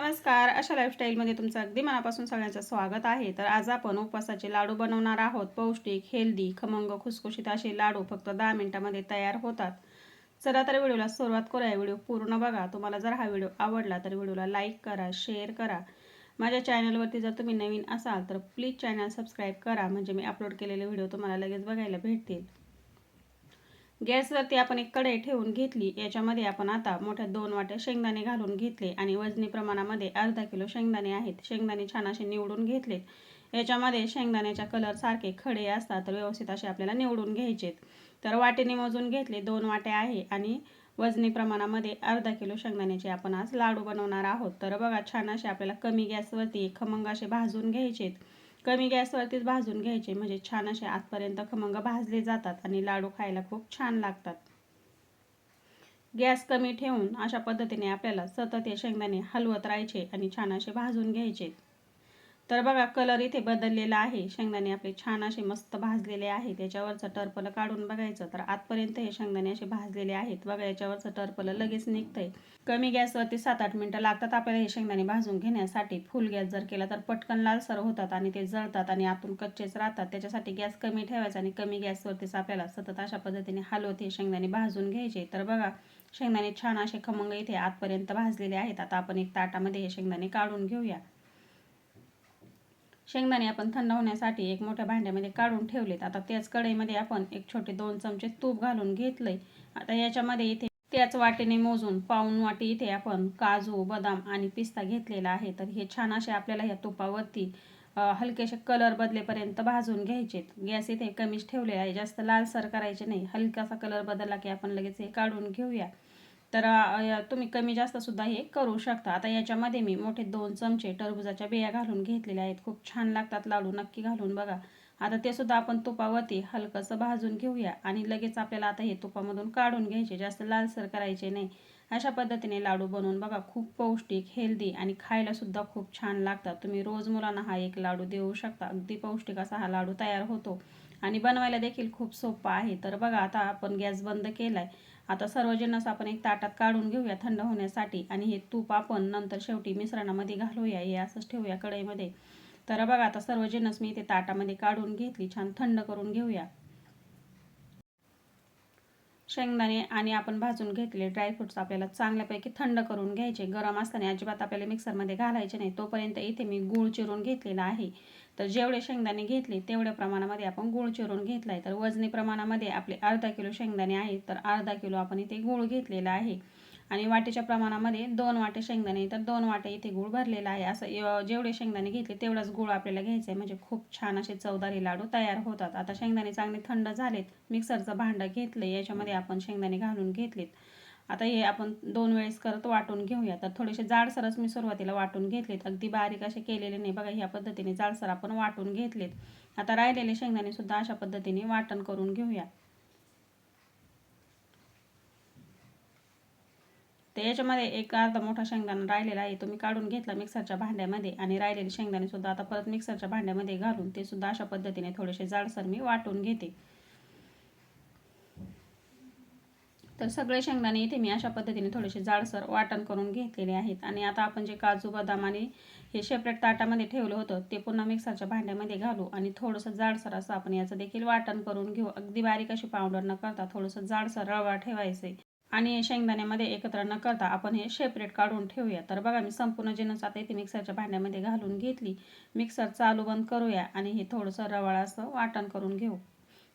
नमस्कार. अशा लाईफस्टाईलमध्ये तुमचं अगदी मनापासून सगळ्यांचं स्वागत आहे. तर आज आपण उपवासाचे लाडू बनवणार आहोत. पौष्टिक हेल्दी खमंग खुसखुशीत असे लाडू फक्त दहा मिनिटामध्ये तयार होतात. चला तर व्हिडिओला सुरुवात करूया. व्हिडिओ पूर्ण बघा. तुम्हाला जर हा व्हिडिओ आवडला तर व्हिडिओला लाईक करा शेअर करा. माझ्या चॅनलवरती जर तुम्ही नवीन असाल तर प्लीज चॅनल सबस्क्राईब करा. म्हणजे मी अपलोड केलेले व्हिडिओ तुम्हाला लगेच बघायला भेटतील. गॅसवरती आपण एक कढई ठेवून घेतली. याच्यामध्ये आपण आता मोठ्या दोन वाट्या शेंगदाणे घालून घेतले आणि वजनी प्रमाणामध्ये अर्धा किलो शेंगदाणे आहेत. शेंगदाणे छान असे निवडून घेतलेत याच्यामध्ये शेंगदाण्याच्या कलर सारखे खडे असतात तर व्यवस्थित असे आपल्याला निवडून घ्यायचेत. तर वाटेने मोजून घेतले दोन वाटे आहे आणि वजनी प्रमाणामध्ये अर्धा किलो शेंगदाण्याचे आपण आज लाडू बनवणार आहोत. तर बघा छान असे आपल्याला कमी गॅसवरती खमंग असे भाजून घ्यायचेत. कमी गॅसवरतीच भाजून घ्यायचे. म्हणजे छान असे आतपर्यंत खमंग भाजले जातात आणि लाडू खायला खूप छान लागतात. गॅस कमी ठेवून अशा पद्धतीने आपल्याला सतत हे शेंगदाणे हलवत राहायचे आणि छान असे भाजून घ्यायचे. तर बघा कलर इथे बदललेला आहे. शेंगदाणे आपले छान असे मस्त भाजलेले आहे त्याच्यावरचं टर्पल काढून बघायचं तर आतपर्यंत हे शेंगदाणे असे भाजलेले आहेत. बघा याच्यावरचं टर्पल लगेच निघतंय. कमी गॅसवरती सात आठ मिनटं लागतात आपल्याला हे शेंगदाणे भाजून घेण्यासाठी. फुल गॅस जर केला तर पटकन लालसर होतात आणि ते जळतात आणि आतून कच्चेच राहतात. त्याच्यासाठी गॅस कमी ठेवायचा आणि कमी गॅसवरतीच आपल्याला सतत अशा पद्धतीने हलवत हे शेंगदाणे भाजून घ्यायचे. तर बघा शेंगदाणे छान असे खमंग इथे आतपर्यंत भाजलेले आहेत. आता आपण एक ताटामध्ये हे शेंगदाणे काढून घेऊया. शेंगदाणे आपण थंड होण्यासाठी एक मोठ्या भांड्यामध्ये काढून ठेवलेत. आता त्याच कढईमध्ये आपण एक छोटे दोन चमचे तूप घालून घेतलंय. आता याच्यामध्ये इथे त्याच वाटेने मोजून पाऊन वाटी इथे आपण काजू बदाम आणि पिस्ता घेतलेला आहे. तर हे छान असे आपल्याला या तुपावरती हलकेसे कलर बदलेपर्यंत भाजून घ्यायचेत. गॅस इथे कमीच ठेवलेला आहे. जास्त लालसर करायचे नाही. हलकासा कलर बदलला की आपण लगेच हे काढून घेऊया. तर तुम्ही कमी जास्त सुद्धा हे करू शकता. आता याच्यामध्ये मी मोठे दोन चमचे टरबुजाच्या बिया घालून घेतलेल्या आहेत. खूप छान लागतात लाडू नक्की घालून बघा. आता ते सुद्धा आपण तुपावरती हलकंसं भाजून घेऊया आणि लगेच आपल्याला आता हे तुपामधून काढून घ्यायचे. जास्त लालसर करायचे नाही. अशा पद्धतीने लाडू बनवून बघा खूप पौष्टिक हेल्दी आणि खायला सुद्धा खूप छान लागतात. तुम्ही रोज मुलांना हा एक लाडू देऊ शकता. अगदी पौष्टिक असा हा लाडू तयार होतो. आणि बनवायला देखील खूप सोपा आहे. तर बघा आता आपण गॅस बंद केला आहे आता सर्व आपण एक ताटात काढून घेऊया थंड होण्यासाठी आणि हे तूप आपण नंतर शेवटी मिश्रणामध्ये घालूया. हे असंच ठेवूया कढईमध्ये. तर बघा आता सर्व मी ते ताटामध्ये काढून घेतली. छान थंड करून घेऊया. शेंगदाणे आणि आपण भाजून घेतलेले ड्रायफ्रुट्स आपल्याला चांगल्यापैकी थंड करून घ्यायचे. गरम असताना अजिबात आपल्याला मिक्सरमध्ये घालायचे नाही. तोपर्यंत इथे मी गूळ चिरून घेतलेला आहे. तर जेवढे शेंगदाणे घेतले तेवढ्या प्रमाणामध्ये आपण गूळ चिरून घेतला आहे तर वजनी प्रमाणामध्ये आपले अर्धा किलो शेंगदाणे आहेत तर अर्धा किलो आपण इथे गूळ घेतलेला आहे. आणि वाटेच्या प्रमाणामध्ये दोन वाटे शेंगदाणे तर दोन वाटे इथे गूळ भरलेला आहे. असं जेवढे शेंगदाणे घेतले तेवढाच गूळ आपल्याला घ्यायचा आहे म्हणजे खूप छान असे चवदारी लाडू तयार होतात. आता शेंगदाणे चांगले थंड झालेत मिक्सरचं भांडं घेतलं याच्यामध्ये आपण शेंगदाणे घालून घेतलेत. आता हे आपण दोन वेळेस करत वाटून घेऊया. तर थोडेसे जाडसरच मी सुरुवातीला वाटून घेतलेत. अगदी बारीक असे केलेले नाही. बघा ह्या पद्धतीने जाडसर आपण वाटून घेतलेत. आता राहिलेले शेंगदाणे सुद्धा अशा पद्धतीने वाटण करून घेऊया. तर याच्यामध्ये एक अर्धा मोठा शेंगदाणा राहिलेला आहे. तो मी काढून घेतला मिक्सरच्या भांड्यामध्ये आणि राहिलेले शेंगदाणे सुद्धा आता परत मिक्सरच्या भांड्यामध्ये घालून ते सुद्धा अशा पद्धतीने थोडेसे जाडसर मी वाटून घेते. तर सगळे शेंगदाणे इथे मी अशा पद्धतीने थोडेसे जाडसर वाटण करून घेतलेले आहेत. आणि आता आपण जे काजू बदाम आणि हे शेपरेट ताटामध्ये ठेवलं होतं ते पुन्हा मिक्सरच्या भांड्यामध्ये घालू आणि थोडंसं जाडसर असं आपण याचं देखील वाटण करून घेऊ. अगदी बारीक अशी पावडर न करता थोडंसं जाडसर रवा ठेवायचे. आणि शेंगदाण्यामध्ये एकत्र न करता आपण हे शेपरेट काढून ठेवूया. तर बघा मी संपूर्ण जिनस आता इथे मिक्सरच्या भांड्यामध्ये घालून घेतली. मिक्सर चालू बंद करूया आणि हे थोडंसं रवाळ असं वाटण करून घेऊ.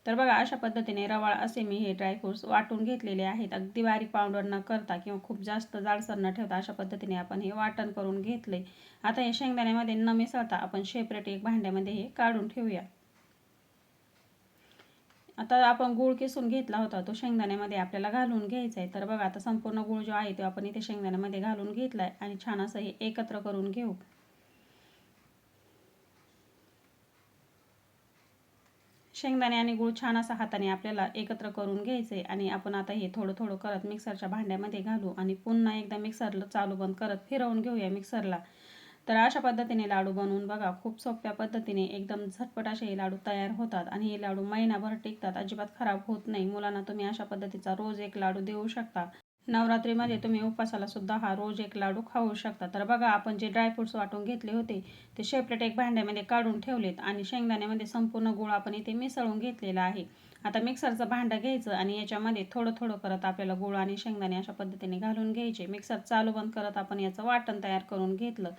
तर बघा अशा पद्धतीने रवाळ असे मी हे ड्रायफ्रूट्स वाटून घेतलेले आहेत. अगदी बारीक पावडर न करता किंवा खूप जास्त जाडसर न ठेवता अशा पद्धतीने आपण हे वाटण करून घेतले. आता हे शेंगदाण्यामध्ये न मिसळता आपण शेपरेट एक भांड्यामध्ये हे काढून ठेवूया. आता आपण गूळ किसून घेतला होता तो शेंगदाण्यामध्ये आपल्याला घालून घ्यायचा आहे. तर बघा आता संपूर्ण गूळ जो आहे तो आपण इथे शेंगदाण्यामध्ये घालून घेतला आहे आणि छान असं हे एकत्र करून घेऊ. शेंगदाणे आणि गूळ छान असा हाताने आपल्याला एकत्र करून घ्यायचे आणि आपण आता हे थोडं थोडं करत मिक्सरच्या भांड्यामध्ये घालू आणि पुन्हा एकदा मिक्सरला चालू बंद करत फिरवून घेऊया मिक्सरला. तर अशा पद्धतीने लाडू बनवून बघा खूप सोप्या पद्धतीने एकदम झटपट असे हे लाडू तयार होतात आणि हे लाडू महिनाभर टिकतात अजिबात खराब होत नाही. मुलांना तुम्ही अशा पद्धतीचा रोज एक लाडू देऊ शकता. नवरात्रीमध्ये तुम्ही उपवासाला सुद्धा हा रोज एक लाडू खाऊ शकता. तर बघा आपण जे ड्रायफ्रुट्स वाटून घेतले होते ते सेपरेट एक भांड्यामध्ये काढून ठेवलेत आणि शेंगदाण्यामध्ये संपूर्ण गुळ आपण इथे मिसळून घेतलेला आहे. आता मिक्सरचं भांडं घ्यायचं आणि याच्यामध्ये थोडं थोडं करत आपल्याला गुळ आणि शेंगदाणे अशा पद्धतीने घालून घ्यायचे. मिक्सर चालू बंद करत आपण याचं वाटण तयार करून घेतलं.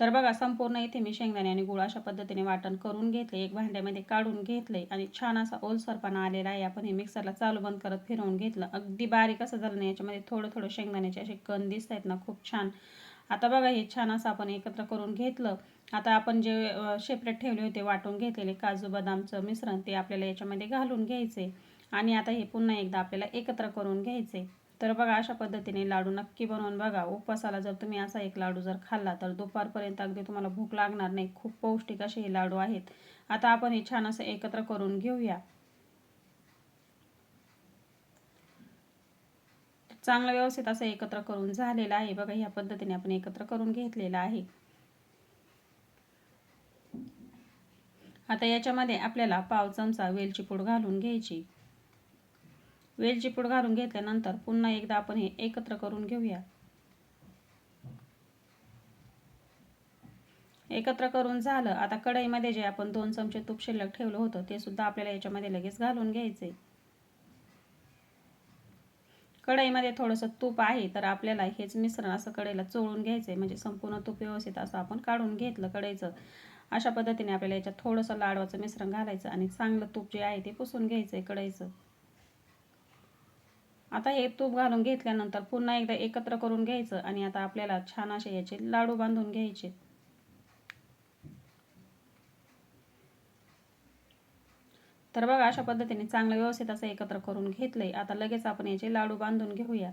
तर बघा संपूर्ण इथे मी शेंगदाणे आणि गुळ अशा पद्धतीने वाटण करून घेतले. एक भांड्यामध्ये काढून घेतले आणि छान असा ओलसरपणा आलेला आहे. आपण हे मिक्सरला चालू बंद करत फिरवून घेतलं. अगदी बारीक असं झालं नाही याच्यामध्ये थोडं थोडं शेंगदाण्याचे असे कण दिसत आहेत ना खूप छान. आता बघा हे छान असं आपण एकत्र करून घेतलं. आता आपण जे सेपरेट ठेवले होते वाटून घेतलेले काजू बदामचं मिश्रण ते आपल्याला याच्यामध्ये घालून घ्यायचे. आणि आता हे पुन्हा एकदा आपल्याला एकत्र करून घ्यायचे. तर बघा अशा पद्धतीने लाडू नक्की बनवून बघा. उपवासाला जर तुम्ही असा एक लाडू जर खाल्ला तर दुपारपर्यंत अगदी तुम्हाला भूक लागणार नाही. खूप पौष्टिक असे हे लाडू आहेत. आता आपण हे छान असं एकत्र करून घेऊया. चांगलं व्यवस्थित असं एकत्र करून झालेलं आहे. बघा ह्या पद्धतीने आपण एकत्र करून घेतलेलं आहे. आता याच्यामध्ये आपल्याला पाव चमचा वेलची पूड घालून घ्यायची. वेलची पूड घालून घेतल्यानंतर पुन्हा एकदा आपण हे एकत्र करून घेऊया. एकत्र करून झालं आता कढईमध्ये जे आपण दोन चमचे तूप शिल्लक ठेवलं होतं ते सुद्धा आपल्याला याच्यामध्ये लगेच घालून घ्यायचे. कढईमध्ये थोडंसं तूप आहे तर आपल्याला हेच मिश्रण असं कढईला चोळून घ्यायचं आहे म्हणजे संपूर्ण तूप व्यवस्थित असं आपण काढून घेतलं कढईचं. अशा पद्धतीने आपल्याला याच्यात थोडंसं लाडवाचं मिश्रण घालायचं आणि चांगलं तूप जे आहे ते पुसून घ्यायचं आहे कढईचं आता हे तूप घालून घेतल्यानंतर पुन्हा एकदा एकत्र करून घ्यायचं आणि आता आपल्याला छान असे याचे लाडू बांधून घ्यायचे. तर बघा अशा पद्धतीने चांगलं व्यवस्थित असं एकत्र करून घेतलंय. आता लगेच आपण याचे लाडू बांधून घेऊयात.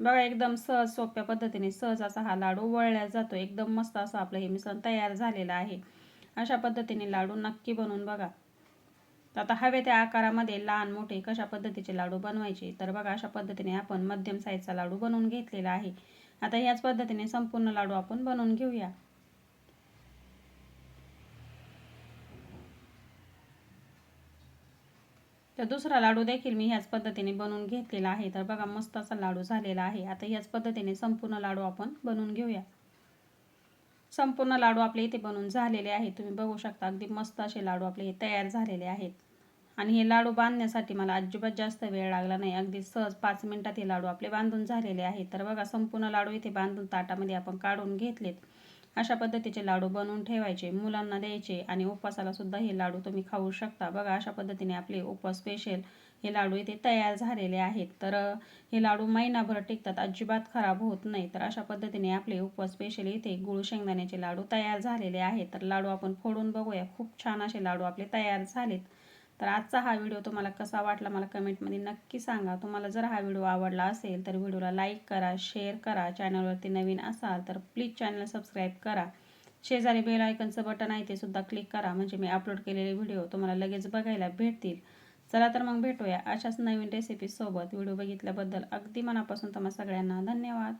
बघा एकदम सहज सोप्या पद्धतीने सहज असा हा लाडू वळल्या जातो. एकदम मस्त असं आपलं हे मिश्रण तयार झालेलं आहे. अशा पद्धतीने लाडू नक्की बनवून बघा. आता हवे त्या आकारामध्ये लहान मोठे कशा पद्धतीचे लाडू बनवायचे? तर बघा अशा पद्धतीने आपण मध्यम साईजचा लाडू बनवून घेतलेला आहे. आता याच पद्धतीने संपूर्ण लाडू आपण बनवून घेऊया. तर दुसरा लाडू देखील मी ह्याच पद्धतीने बनवून घेतलेला आहे. तर बघा मस्त असा लाडू झालेला आहे. आता ह्याच पद्धतीने संपूर्ण लाडू आपण बनवून घेऊया. संपूर्ण लाडू आपले इथे बनवून झालेले आहेत. तुम्ही बघू शकता अगदी मस्त असे लाडू आपले हे तयार झालेले आहेत. आणि हे लाडू बांधण्यासाठी मला अजिबात जास्त वेळ लागला नाही. अगदी सहज पाच मिनिटात हे लाडू आपले बांधून झालेले आहेत. तर बघा संपूर्ण लाडू इथे बांधून ताटामध्ये आपण काढून घेतलेत. अशा पद्धतीचे लाडू बनवून ठेवायचे मुलांना द्यायचे आणि उपवासाला सुद्धा हे लाडू तुम्ही खाऊ शकता. बघा अशा पद्धतीने आपले उपवास स्पेशल हे लाडू इथे तयार झालेले आहेत. तर हे लाडू महिनाभर टिकतात अजिबात खराब होत नाही. तर अशा पद्धतीने आपले उपवास स्पेशल इथे गुळ शेंगदाण्याचे लाडू तयार झालेले आहेत. तर लाडू आपण फोडून बघूया. खूप छान असे लाडू आपले तयार झालेत. तर आजचा हा व्हिडिओ तुम्हाला कसा वाटला मला कमेंटमध्ये नक्की सांगा. तुम्हाला जर हा व्हिडिओ आवडला असेल तर व्हिडिओला लाईक करा शेअर करा चॅनलवरती नवीन असाल तर प्लीज चॅनल सबस्क्राईब करा. शेजारी बेल आयकनचं बटन आहे ते सुद्धा क्लिक करा. म्हणजे मी अपलोड केलेले व्हिडिओ तुम्हाला लगेच बघायला भेटतील. चला तर मग भेटूया अशाच नवीन रेसिपीसोबत व्हिडिओ बघितल्याबद्दल अगदी मनापासून तुम्हाला सगळ्यांना धन्यवाद.